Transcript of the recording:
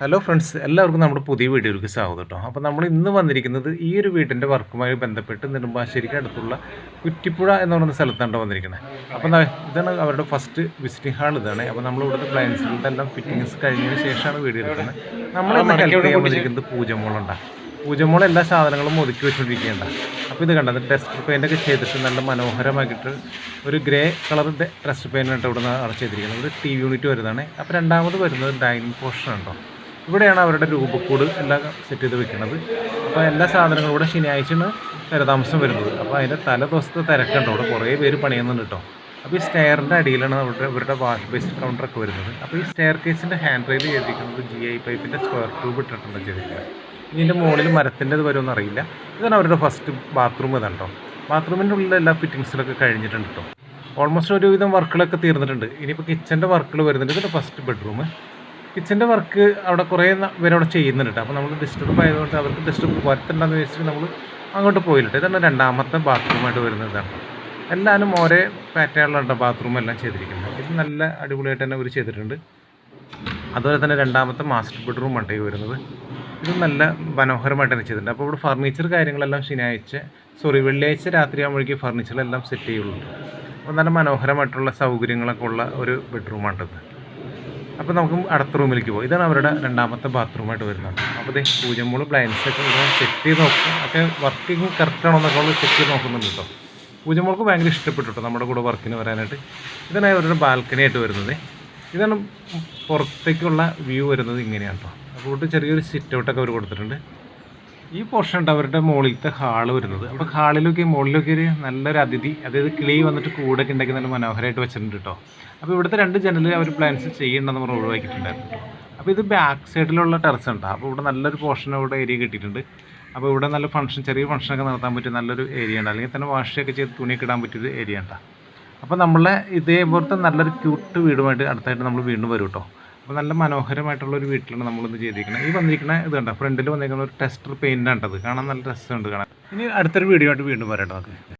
Hello friends എല്ലാവർക്കും നമ്മുടെ പുതിയ വീഡിയോയിലേക്ക് സ്വാഗതം കേട്ടോ. അപ്പോൾ നമ്മൾ ഇന്ന് വന്നിരിക്കുന്നത് ഈ ഒരു വീടിന്റെ വർക്കുമായി ബന്ധപ്പെട്ട് നെടുമ്പാശ്ശേരിക്ക് അടുത്തുള്ള കുറ്റിപ്പുഴ എന്ന് പറയുന്ന സ്ഥലത്താണ് വന്നിരിക്കുന്നത് അപ്പോൾ ഇതാണ് അവരുടെ ഫസ്റ്റ് വിസിറ്റിംഗ് ഹാൾ ഇതാണ്. അപ്പോൾ നമ്മൾ ഇവിടുത്തെ പ്ലാൻസിന്റെ എല്ലാം ഫിറ്റിങ്സ് കഴിഞ്ഞതിന് ശേഷമാണ് വീഡിയോ എടുക്കുന്നത്. നമ്മൾ ഇന്ന് ഹെൽപ്പ് ചെയ്യാൻ വന്നിരിക്കുന്നത് പൂജമോളുണ്ടാണ് പൂജമോൾ എല്ലാ സാധനങ്ങളും ഒതുക്കി വെച്ചുകൊണ്ടിരിക്കുകയാണ് അപ്പോൾ ഇത് കണ്ടത് ടെസ്റ്റ് പെയിന്റ് ഒക്കെ ചെയ്തിട്ട് നല്ല മനോഹരമാക്കിയിട്ട് ഒരു ഗ്രേ കളറിന്റെ ടെസ്റ്റ് പെയിന്റ് ഇവിടെ നിന്ന് ചെയ്തിരിക്കുന്നത്. ഒരു ടി വി യൂണിറ്റ് വരുന്നതാണ് അപ്പോൾ രണ്ടാമത് വരുന്നത് ഡൈനിങ് പോർഷൻ ഉണ്ടോ ഇവിടെയാണ് അവരുടെ രൂപക്കൂട് എല്ലാം സെറ്റ് ചെയ്ത് വെക്കുന്നത് അപ്പോൾ എല്ലാ സാധനങ്ങളും ഇവിടെ ശനിയാഴ്ചയാണ് തരതാമസം വരുന്നത്. അപ്പോൾ അതിന്റെ തല ദിവസത്തെ തിരക്കുണ്ടോ. അവിടെ കുറേ പേര് പണിയുന്നുണ്ട് കേട്ടോ. അപ്പോൾ ഈ സ്റ്റെയറിന്റെ അടിയിലാണ് അവരുടെ ഇവരുടെ വാഷ് ബേസ് കൗണ്ടറൊക്കെ വരുന്നത്. അപ്പോൾ ഈ സ്റ്റെയർ കേസിന്റെ ഹാൻഡ് റെയിൽ ചെയ്തിരിക്കുന്നത് ജി ഐ പൈപ്പിന്റെ സ്ക്വയർ ട്യൂബ് ഇട്ടിട്ടുണ്ട് ചെയ്തിരിക്കുന്നത് ഇതിന്റെ മുകളിൽ മരത്തിന്റെത് വരുമെന്ന് അറിയില്ല. ഇതാണ് അവരുടെ ഫസ്റ്റ് ബാത്റൂം ഇതാണ് കേട്ടോ. ബാത്റൂമിന്റെ ഉള്ളിൽ എല്ലാ ഫിറ്റിങ്സിലൊക്കെ കഴിഞ്ഞിട്ടുണ്ട് കേട്ടോ. ഓൾമോസ്റ്റ് ഒരുവിധം വർക്കുകളൊക്കെ തീർന്നിട്ടുണ്ട്. ഇനിയിപ്പോൾ കിച്ചന്റെ വർക്കുകൾ വരുന്നുണ്ട്. ഇതിന്റെ ഫസ്റ്റ് ബെഡ്റൂം കിച്ചന്റെ വർക്ക് അവിടെ കുറേ പേര് അവിടെ ചെയ്യുന്നുണ്ട്. അപ്പോൾ നമ്മൾ ഡിസ്റ്റർബ് ആയതുകൊണ്ട് അവർക്ക് ഡിസ്റ്റർബ് വരുത്തണ്ടെന്ന് വെച്ചിട്ട് നമ്മൾ അങ്ങോട്ട് പോയില്ല ഇതാണ് രണ്ടാമത്തെ ബാത്റൂമായിട്ട് വരുന്നതാണ് എല്ലാവരും ഓരോ പാറ്റേണിലുള്ള ബാത്റൂം എല്ലാം ചെയ്തിരിക്കുന്നത്. ഇത് നല്ല അടിപൊളിയായിട്ട് തന്നെ അവർ ചെയ്തിട്ടുണ്ട്. അതുപോലെ തന്നെ രണ്ടാമത്തെ മാസ്റ്റർ ബെഡ്റൂം ആണ് ഈ വരുന്നത്. ഇത് നല്ല മനോഹരമായിട്ട് തന്നെ ചെയ്തിട്ടുണ്ട്. അപ്പോൾ ഇവിടെ ഫർണിച്ചർ കാര്യങ്ങളെല്ലാം ശനിയാഴ്ച സോറി വെള്ളിയാഴ്ച രാത്രി ആകുമ്പോഴേക്കും ഫർണിച്ചറെല്ലാം സെറ്റ് ചെയ്യുള്ളൂ. അപ്പോൾ നല്ല മനോഹരമായിട്ടുള്ള സൗകര്യങ്ങളൊക്കെ ഉള്ള ഒരു ബെഡ്റൂമാണിത് അപ്പോൾ നമുക്ക് അടുത്ത റൂമിലേക്ക് പോകാം ഇതാണ് അവരുടെ രണ്ടാമത്തെ ബാത്റൂമായിട്ട് വരുന്നത്. അപ്പോൾ ഇതേ പ്ലാൻസ് ഒക്കെ ഇവിടെ സെറ്റ് ചെയ്ത് നോക്കും. ഒക്കെ വർക്കിംഗ് കറക്റ്റ് ആണോ എന്നൊക്കെ ചെക്ക് ചെയ്ത് നോക്കുന്നുണ്ട് കേട്ടോ പൂജമ്മോൾക്ക് ഭയങ്കര ഇഷ്ടപ്പെട്ടു കേട്ടോ നമ്മുടെ കൂടെ വർക്കിന് വരാനായിട്ട്. ഇതാണ് അവരുടെ ബാൽക്കണി ആയിട്ട് വരുന്നത്. ഇതാണ് പുറത്തേക്കുള്ള വ്യൂ വരുന്നത് ഇങ്ങനെയാണ് കേട്ടോ അപ്പോൾ ചെറിയൊരു സിറ്റ് ഔട്ടൊക്കെ അവർ കൊടുത്തിട്ടുണ്ട്. ഈ പോർഷൻ ഉണ്ട് അവരുടെ മുകളിലത്തെ ഹാൾ വരുന്നത്. അപ്പോൾ ഹാളിലൊക്കെ മുകളിലൊക്കെ ഒരു നല്ലൊരു അതിഥി അതായത് കിളി വന്നിട്ട് കൂടൊക്കെ ഉണ്ടാക്കി നല്ല മനോഹരമായിട്ട് വെച്ചിട്ടുണ്ട് കേട്ടോ അപ്പോൾ ഇവിടുത്തെ രണ്ട് ജനലിൽ അവർ പ്ലാൻസ് ചെയ്യണ്ടെന്ന് പറഞ്ഞ് ഒഴിവാക്കിയിട്ടുണ്ടായിരുന്നു അപ്പൊ അപ്പോൾ ഇത് ബാക്ക് സൈഡിലുള്ള ടെറസ് ഉണ്ട്. അപ്പോൾ ഇവിടെ നല്ലൊരു പോർഷൻ ഇവിടെ ഏരിയ കിട്ടിയിട്ടുണ്ട്. അപ്പോൾ ഇവിടെ നല്ല ഫംഗ്ഷൻ ചെറിയ ഫംഗ്ഷനൊക്കെ നടത്താൻ പറ്റിയ നല്ലൊരു ഏരിയ ഉണ്ട്. അല്ലെങ്കിൽ തന്നെ വാഷൊക്കെ ചെയ്ത് തുണി ഇടാൻ പറ്റിയൊരു ഏരിയ ഉണ്ടാ. അപ്പോൾ നമ്മളെ ഇതേപോലത്തെ നല്ലൊരു ക്യൂട്ട് വീടുമായിട്ട് അടുത്തായിട്ട് നമ്മൾ വീണ്ടും വരും കേട്ടോ അപ്പോൾ നല്ല മനോഹരമായിട്ടുള്ള ഒരു വീട്ടിലാണ് നമ്മളിന്ന് ചെയ്തിരിക്കുന്നത് ഈ വന്നിരിക്കുന്ന ഇത് കണ്ട? ഫ്രണ്ടിൽ വന്നിരിക്കുന്ന ഒരു ടെസ്റ്റർ പെയിന്റ് ആണ്ടത് കാണാൻ നല്ല രസമുണ്ട് കാണാൻ. ഇനി അടുത്തൊരു വീഡിയോ ആയിട്ട് വീണ്ടും വരാം കേട്ടോ നമുക്ക്.